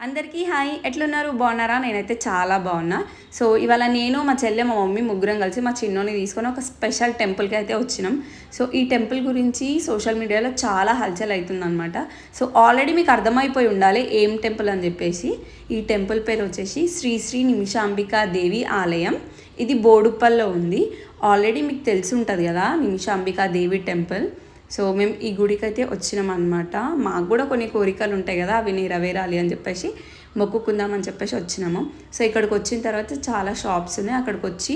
అందరికీ హాయ్. ఎట్లున్నారు? బాగున్నారా? నేనైతే చాలా బాగున్నా. సో ఇవాళ నేను మా చెల్లె మా మమ్మీ ముగ్గురం కలిసి మా చిన్నోని తీసుకొని ఒక స్పెషల్ టెంపుల్కి అయితే వచ్చినాం. సో ఈ టెంపుల్ గురించి సోషల్ మీడియాలో చాలా హల్చల్ అవుతుందన్నమాట. సో ఆల్రెడీ మీకు అర్థమైపోయి ఉండాలి ఏం టెంపుల్ అని చెప్పేసి. ఈ టెంపుల్ పేరు వచ్చేసి శ్రీ శ్రీ నిమిషాంబికా దేవి ఆలయం. ఇది బోడుప్పల్లో ఉంది. ఆల్రెడీ మీకు తెలిసి ఉంటుంది కదా నిమిషాంబికా దేవి టెంపుల్. సో మేము ఈ గుడికి అయితే వచ్చినాం అనమాట మాకు కూడా కొన్ని కోరికలు ఉంటాయి కదా అవి నెరవేరాలి అని చెప్పేసి మొక్కుకుందామని చెప్పేసి వచ్చినాము. సో ఇక్కడికి వచ్చిన తర్వాత చాలా షాప్స్ ఉన్నాయి. అక్కడికి వచ్చి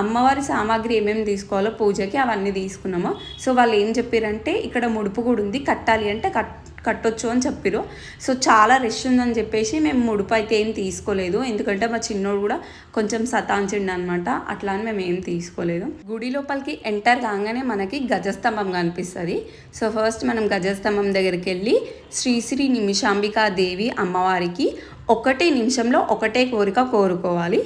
అమ్మవారి సామాగ్రి ఏమేమి తీసుకోవాలో పూజకి అవన్నీ తీసుకున్నాము. సో వాళ్ళు ఏం చెప్పారంటే ఇక్కడ ముడుపు కూడా ఉంది కట్టాలి అంటే కట్ కట్టొచ్చు అని చెప్పారు సో చాలా రష్ ఉందని చెప్పేసి మేము ముడుపు అయితే ఏం తీసుకోలేదు. ఎందుకంటే మా చిన్నోడు కూడా కొంచెం సతాంచిండు అనమాట అట్లా అని మేము ఏం తీసుకోలేదు. గుడి లోపలికి ఎంటర్ కాగానే మనకి గజస్తంభం కనిపిస్తుంది. సో ఫస్ట్ మనం గజస్తంభం దగ్గరికి వెళ్ళి శ్రీశ్రీ నిమిషాంబికా దేవి అమ్మవారికి ఒకటే నిమిషంలో ఒకటే కోరిక కోరుకోవాలి.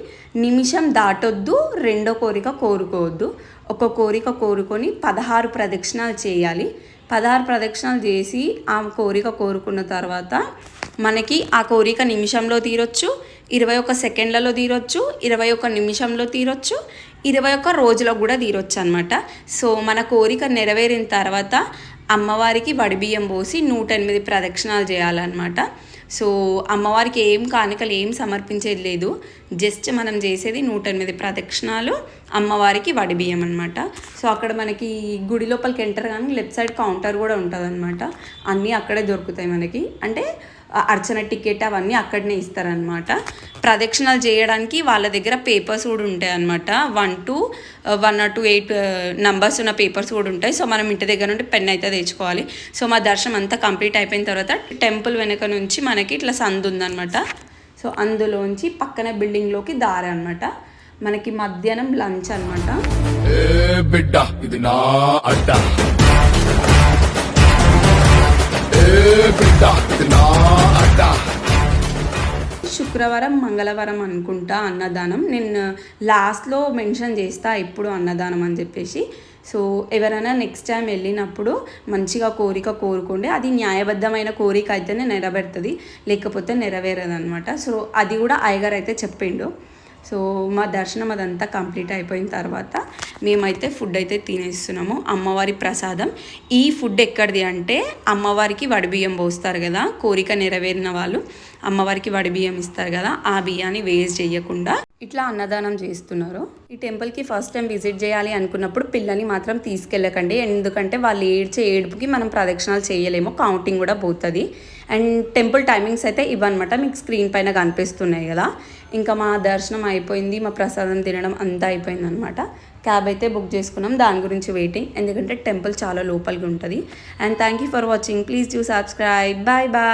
నిమిషం దాటొద్దు రెండో కోరిక కోరుకోవద్దు. ఒక కోరిక కోరుకొని పదహారు ప్రదక్షిణాలు చేయాలి. పదహారు ప్రదక్షిణాలు చేసి ఆ కోరిక కోరుకున్న తర్వాత మనకి ఆ కోరిక నిమిషంలో తీరొచ్చు ఇరవై ఒక్క సెకండ్లలో తీరొచ్చు ఇరవై ఒక్క నిమిషంలో తీరొచ్చు ఇరవై ఒక్క రోజులో కూడా తీరొచ్చు అనమాట సో మన కోరిక నెరవేరిన తర్వాత అమ్మవారికి వడిబియ్యం పోసి నూట ఎనిమిది ప్రదక్షిణాలు చేయాలన్నమాట. సో అమ్మవారికి ఏం కానుకలు ఏం సమర్పించేది లేదు. జస్ట్ మనం చేసేది నూట ఎనిమిది ప్రదక్షిణాలు అమ్మవారికి వడిబియ్యం అనమాట సో అక్కడ మనకి గుడి లోపలికి ఎంటర్ కానీ లెఫ్ట్ సైడ్ కౌంటర్ కూడా ఉంటుంది అనమాట అన్నీ అక్కడే దొరుకుతాయి మనకి. అంటే అర్చన టికెట్ అవన్నీ అక్కడనే ఇస్తారనమాట ప్రదక్షిణాలు చేయడానికి వాళ్ళ దగ్గర పేపర్స్ కూడా ఉంటాయి అనమాట one two one or two eight numbers ఉన్న పేపర్స్ కూడా ఉంటాయి. సో మనం ఇంటి దగ్గర నుండి పెన్ అయితే తెచ్చుకోవాలి. సో మా దర్శనం అంతా కంప్లీట్ అయిపోయిన తర్వాత టెంపుల్ వెనక నుంచి మనకి ఇట్లా సందు ఉందనమాట సో అందులోంచి పక్కన బిల్డింగ్లోకి దారి అనమాట మనకి మధ్యాహ్నం లంచ్ అనమాట బిడ్డ ఇది నా అడ్డ. శుక్రవారం మంగళవారం అనుకుంటా అన్నదానం. నేను లాస్ట్లో మెన్షన్ చేస్తా ఎప్పుడు అన్నదానం అని చెప్పేసి. సో ఎవరైనా నెక్స్ట్ టైం వెళ్ళినప్పుడు మంచిగా కోరిక కోరుకోండి. అది న్యాయబద్ధమైన కోరిక అయితేనే నెరవేరుతుంది లేకపోతే నెరవేరదనమాట సో అది కూడా అయ్యగారు అయితే చెప్పిండు. సో మా దర్శనం అదంతా కంప్లీట్ అయిపోయిన తర్వాత మేమైతే ఫుడ్ అయితే తినేస్తున్నాము. అమ్మవారి ప్రసాదం. ఈ ఫుడ్ ఎక్కడిది అంటే అమ్మవారికి వడిబియ్యం పోస్తారు కదా కోరిక నెరవేరిన వాళ్ళు అమ్మవారికి వడిబియ్యం ఇస్తారు కదా ఆ బియ్యాన్ని వేస్ట్ చేయకుండా ఇట్లా అన్నదానం చేస్తున్నారు. ఈ టెంపుల్కి ఫస్ట్ టైం విజిట్ చేయాలి అనుకున్నప్పుడు పిల్లని మాత్రం తీసుకెళ్ళకండి. ఎందుకంటే వాళ్ళు ఏడ్చే ఏడుపుకి మనం ప్రదక్షిణాలు చేయలేము కౌంటింగ్ కూడా పోతుంది. అండ్ టెంపుల్ టైమింగ్స్ అయితే ఇవన్నమాట మీకు స్క్రీన్ పైన కనిపిస్తున్నాయి కదా. ఇంకా మా దర్శనం అయిపోయింది మా ప్రసాదం తినడం అంతా అయిపోయింది అనమాట క్యాబ్ అయితే బుక్ చేసుకున్నాం. దాని గురించి వెయిటింగ్. ఎందుకంటే టెంపుల్ చాలా లోపలికి ఉంటుంది and thank you for watching. Please do subscribe. Bye bye.